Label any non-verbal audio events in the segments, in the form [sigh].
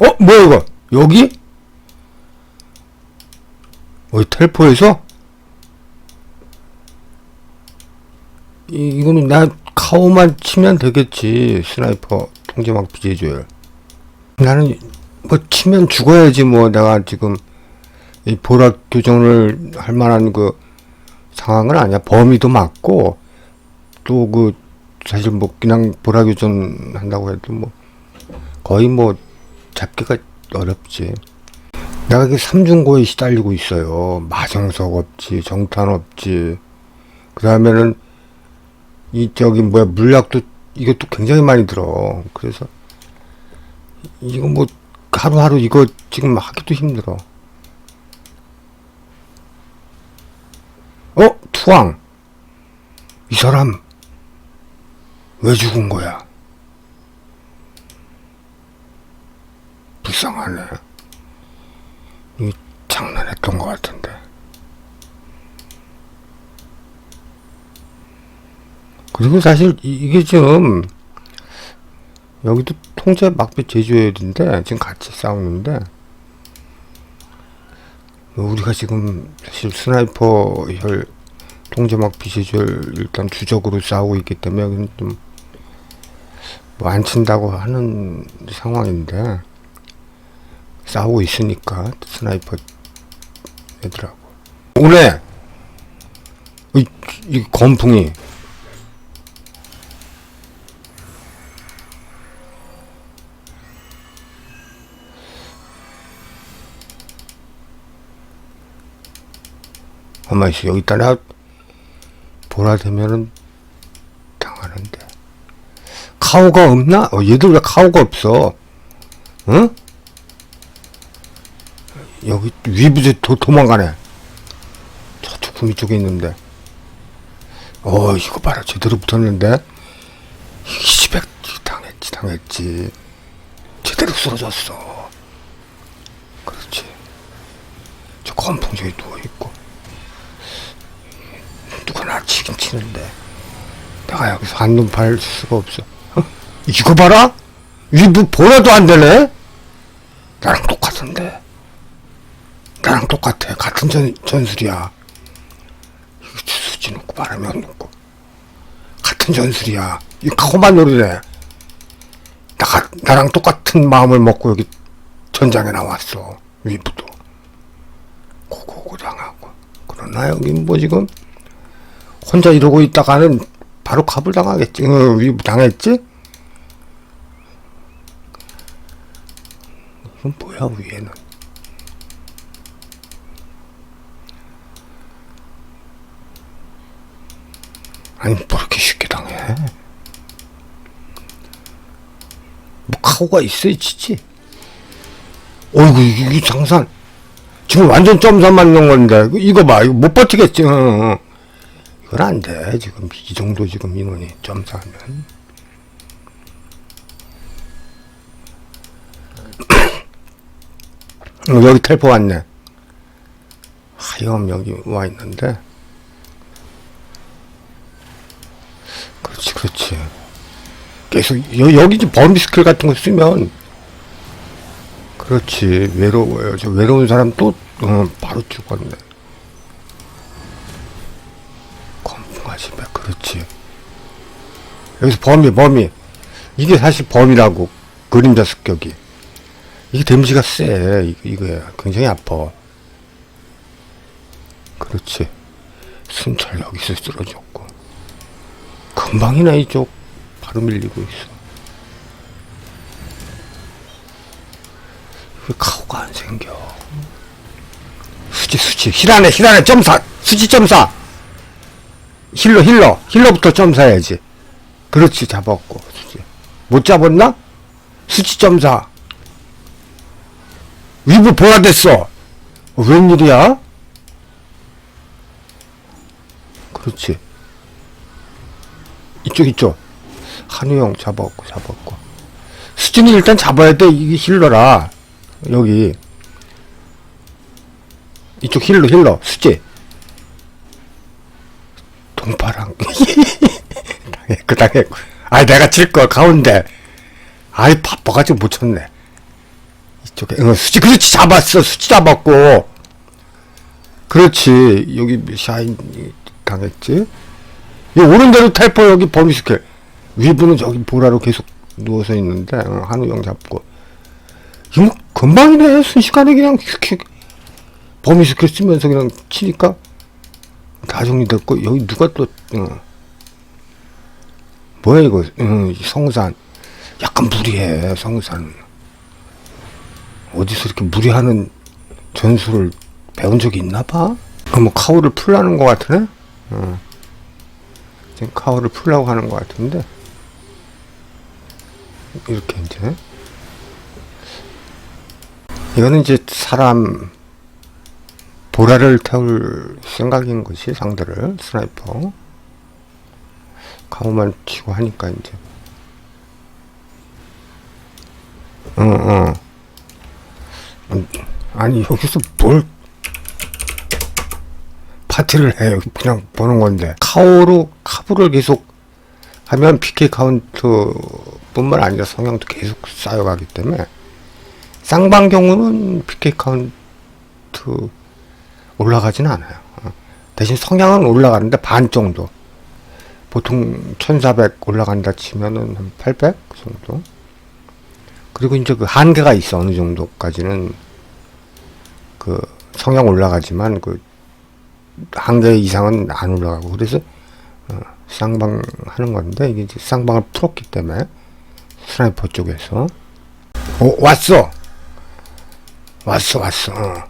어? 뭐야 이거? 여기? 어디 텔포에서? 이, 이거는 나 카오만 치면 되겠지 스나이퍼 통제막 비제조율 나는 뭐 치면 죽어야지 뭐 내가 지금 이 보라 교정을 할 만한 그 상황은 아니야 범위도 맞고 또 그 사실 뭐 그냥 보라 교정 한다고 해도 뭐 거의 뭐 잡기가 어렵지. 내가 그 삼중고에 시달리고 있어요. 마정석 없지 정탄 없지. 그 다음에는 이 저기 뭐야 물약도 이것도 굉장히 많이 들어. 그래서 이거 뭐 하루하루 이거 지금 하기도 힘들어. 어? 투항. 이 사람 왜 죽은 거야 불쌍하네. 이 장난했던 것 같은데. 그리고 사실 이- 이게 지금 여기도 통제 막비 제조열인데 지금 같이 싸우는데 우리가 지금 사실 스나이퍼 혈 통제 막비 제조열 일단 주적으로 싸우고 있기 때문에 좀뭐안 친다고 하는 상황인데 싸우고 있으니까 스나이퍼 애들하고 오네 이, 이 건풍이 가만히 있어. 여기 있다 내가 보라 되면은 당하는데. 카오가 없나? 어, 얘들 왜 카오가 없어? 응? 여기 위부제 도, 도망가네. 저쪽 구미 쪽에 있는데. 어, 이거 봐라. 제대로 붙었는데. 시백 당했지, 당했지. 제대로 쓰러졌어. 그렇지. 저 건풍 저기 누워있고. 누가 나 치긴 치는데 내가 여기서 한눈 팔 수가 없어 어? 이거 봐라 위부 보여도 안 되네 나랑 똑같은데 똑같아. 같은 전, 전술이야. 수지 놓고 바람이 놓고. 같은 전술이야. 이거 가고만 노리네 나가, 나랑 똑같은 마음을 먹고 여기 전장에 나왔어. 위부도. 고고고 당하고. 그러나 여기 뭐 지금 혼자 이러고 있다가는 바로 갑을 당하겠지. 어, 위 당했지? 이건 뭐야 위에는? 아니 뭐 이렇게 쉽게 당해? 뭐 카고가 있어야 치지. 어이구 이게 장산. 지금 완전 점사 맞는 건데 이거 봐 이거 못 버티겠지. 어, 어. 이건 안 돼. 지금 이 정도 지금 인원이 점사하면. 어, [coughs] 여기 텔포 왔네. 하염 여기 와 있는데. 그렇지. 계속 여, 여기 이제 범위 스킬 같은 거 쓰면 그렇지 외로워요. 저 외로운 사람 또 어, 바로 죽었네. 건풍하시면 그렇지. 여기서 범위 범위 이게 사실 범위라고 그림자 습격이 이게 데미지가 세 이거 이거야 굉장히 아파. 그렇지. 순찰 여기서 쓰러졌고 금방이나 이쪽 바로 밀리고 있어. 왜 카오가 안 생겨? 수지 수지. 힐안에 힐안에 점사. 수지 점사. 힐러 힐러. 힐러부터 점사해야지. 그렇지 잡았고 수지. 못 잡았나? 수지 점사. 위부 보라됐어 어, 웬일이야? 그렇지 이쪽 이쪽. 한우형 잡았고 잡았고. 수진이 일단 잡아야 돼. 이게 힐러라. 여기. 이쪽 힐러 힐러. 수지. 동파랑. [laughs] 당했고 당했고. 아이 내가 칠 거 가운데. 아이 바빠가지고 못 쳤네. 저게 응, 수치 그렇지 잡았어. 수치 잡았고. 그렇지. 여기 샤인 당했지 이 오른대로 탈포 여기 범위 스킬 위부는 저기 보라로 계속 누워서 있는데 어, 한우영 잡고 이거 뭐 금방이네 순식간에 그냥 범위 스킬 쓰면서 그냥 치니까 다 정리됐고 여기 누가 또 어. 뭐야 이거 어, 성산 약간 무리해 성산 어디서 이렇게 무리하는 전술을 배운 적이 있나 봐? 아, 뭐 카오를 풀라는 것 같으네? 어. 지금 카오를 풀라고 하는 것 같은데. 이렇게 이제. 이거는 이제 사람 보라를 태울 생각인 것이 상대를. 스나이퍼. 카오만 치고 하니까 이제. 어어. 음, 아니 여기서 뭘 파티를 해? 그냥 보는 건데. 카오로 카브를 계속 하면 PK 카운트 뿐만 아니라 성향도 계속 쌓여가기 때문에 쌍방 경우는 PK 카운트 올라가지는 않아요. 어. 대신 성향은 올라가는데 반 정도. 보통 1400 올라간다 치면은 한 800 정도. 그리고 이제 그 한계가 있어. 어느 정도까지는 그 성향 올라가지만 그 한계 이상은 안 올라가고. 그래서 어, 쌍방 하는 건데 이게 쌍방을 풀었기 때문에 스나이퍼 쪽에서. 오 왔어! 왔어 왔어. 어.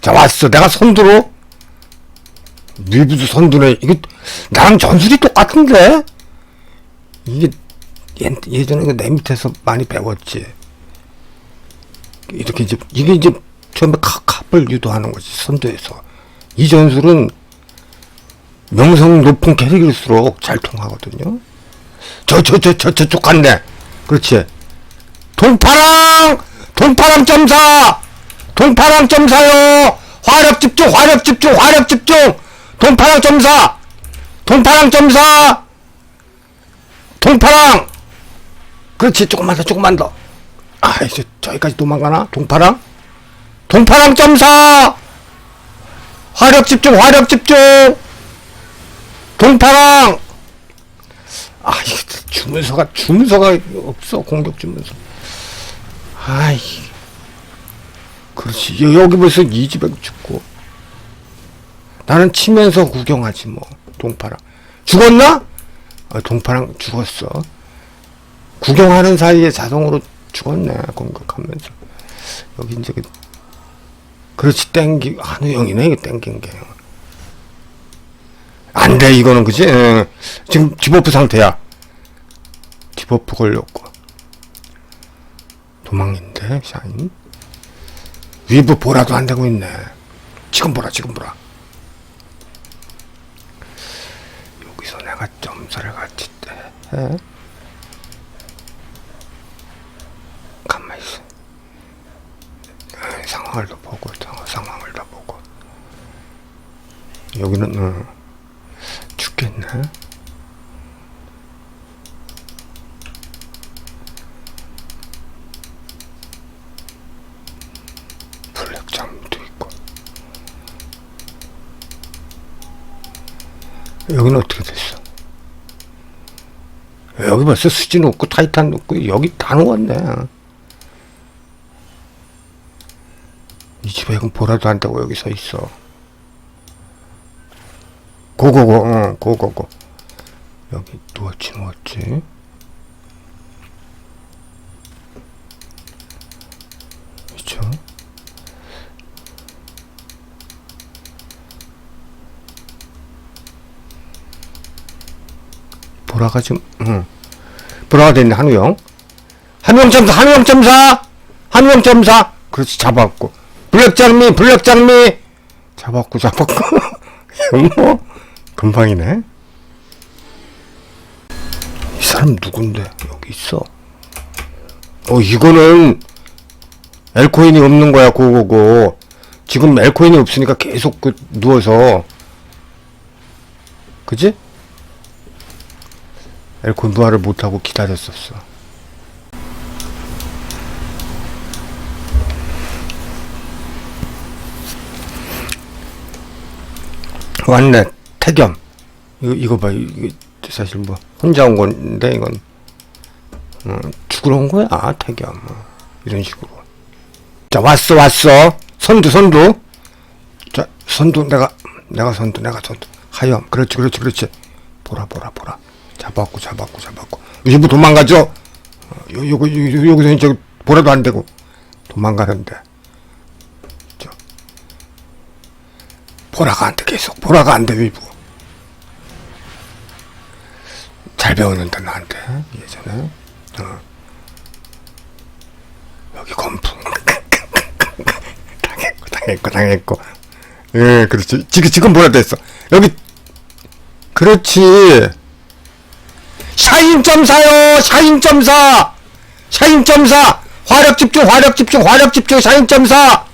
자 왔어. 내가 선두로. 밀부도 선두네. 이거 나랑 전술이 똑같은데? 이게 예, 예전에 그내 밑에서 많이 배웠지. 이렇게 이제 이게 이제 처음에 카, 캅을 유도하는 거지 선두에서. 이 전술은 명성 높은 캐릭일수록 잘 통하거든요. 저 저 저 저 저쪽 갔네 그렇지. 동파랑! 동파랑 점사! 동파랑 점사요! 화력 집중 화력 집중 화력 집중! 동파랑 점사! 동파랑 점사! 동파랑! 그렇지. 조금만 더 조금만 더. 아 이제 저기까지 도망가나? 동파랑? 동파랑 점사! 화력 집중 화력 집중 동파랑 아 이게 주문서가 주문서가 없어 공격 주문서. 아이. 그렇지. 여- 여기 벌써 이 집에 죽고. 나는 치면서 구경하지 뭐. 동파랑. 죽었나? 아, 동파랑 죽었어. 구경하는 사이에 자동으로 죽었네 공격하면서. 여기 이제 그 그렇지 땡기 한우영이네 이거 땡긴 게 안 돼 이거는 그지? 응. 지금 디버프 상태야. 디버프 걸렸고. 도망인데 샤인? 위브 보라도 안 되고 있네. 지금 보라 지금 보라. 여기서 내가 점수를 같이 때 해? 가만히 있어. 에이, 상황을 더 보고 상황, 상황을 더 보고. 여기는 어, 죽겠네 블랙잠도 있고 여기는 어떻게 됐어? 여기 벌써 수진 없고 타이탄 없고 여기 다 놓았네. 이 집에 이건 보라도 안 되고 여기 서 있어. 고고고, 어, 고고고. 여기 누웠지, 누웠지. 그쵸? 보라가 지금, 응. 보라가 됐네, 한우영. 한우영 점사, 한우영 점사! 한우영 점사! 그렇지, 잡았고. 블랙 장미, 블랙 장미! 잡았고, 잡았고. [laughs] 뭐, 금방이네. 이 사람 누군데? 여기 있어. 어, 이거는 엘코인이 없는 거야, 그거고. 지금 엘코인이 없으니까 계속 그 누워서. 그지? 엘코인 부활을 못하고 기다렸었어. 왔네. 태겸 이거 이거 봐 이거 사실 뭐 혼자 온 건데 이건. 어, 죽으러 온 거야? 태겸 어, 이런 식으로. 자 왔어 왔어. 선두 선두. 자 선두 내가 내가 선두 내가 선두. 하염. 그렇지 그렇지 그렇지. 보라 보라 보라. 잡았고 잡았고 잡았고. 요즘 뭐 도망가죠? 어, 요 요거 요, 요, 여기서 이제 보라도 안 되고. 도망가는데. 저. 보라가 안돼 계속. 보라가 안돼 위부 잘 배웠는데 나한테 예전에. 어. 여기 건풍. [laughs] 당했고 당했고 당했고. 예 그렇지. 지금 지금 보라 됐어? 여기 그렇지. 샤인점사요! 샤인점사! 샤인점사! 화력 집중 화력 집중 화력 집중 샤인점사!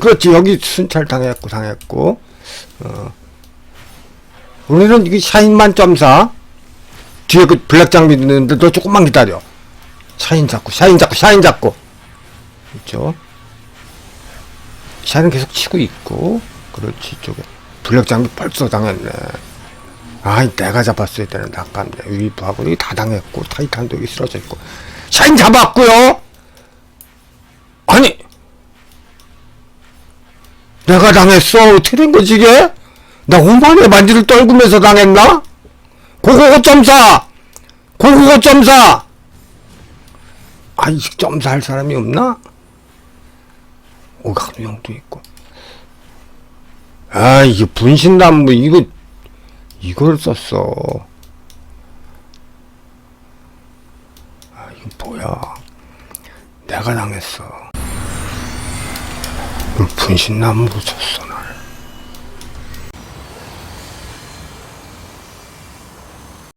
그렇지. 여기 순찰 당했고 당했고. 어. 우리는 이게 샤인만 점사 뒤에 그 블랙 장비 있는데 너 조금만 기다려. 샤인 잡고 샤인 잡고 샤인 잡고. 그렇죠? 샤인 계속 치고 있고 그렇지 이쪽에. 블랙 장비 벌써 당했네. 아이 내가 잡았어야 되는데 아깝네. 위부하고 여기 다 당했고 타이탄도 여기 쓰러져 있고. 샤인 잡았고요! 아니! 내가 당했어! 된 거지 이게? 나 오만의 반지를 떨구면서 당했나 고고고 점사 고고고 점사 아이 점사 할 사람이 없나 오각용도 있고 아 이게 분신나무 이거 이걸 썼어. 아, 이거 뭐야. 내가 당했어. 분신나무로 쳤어.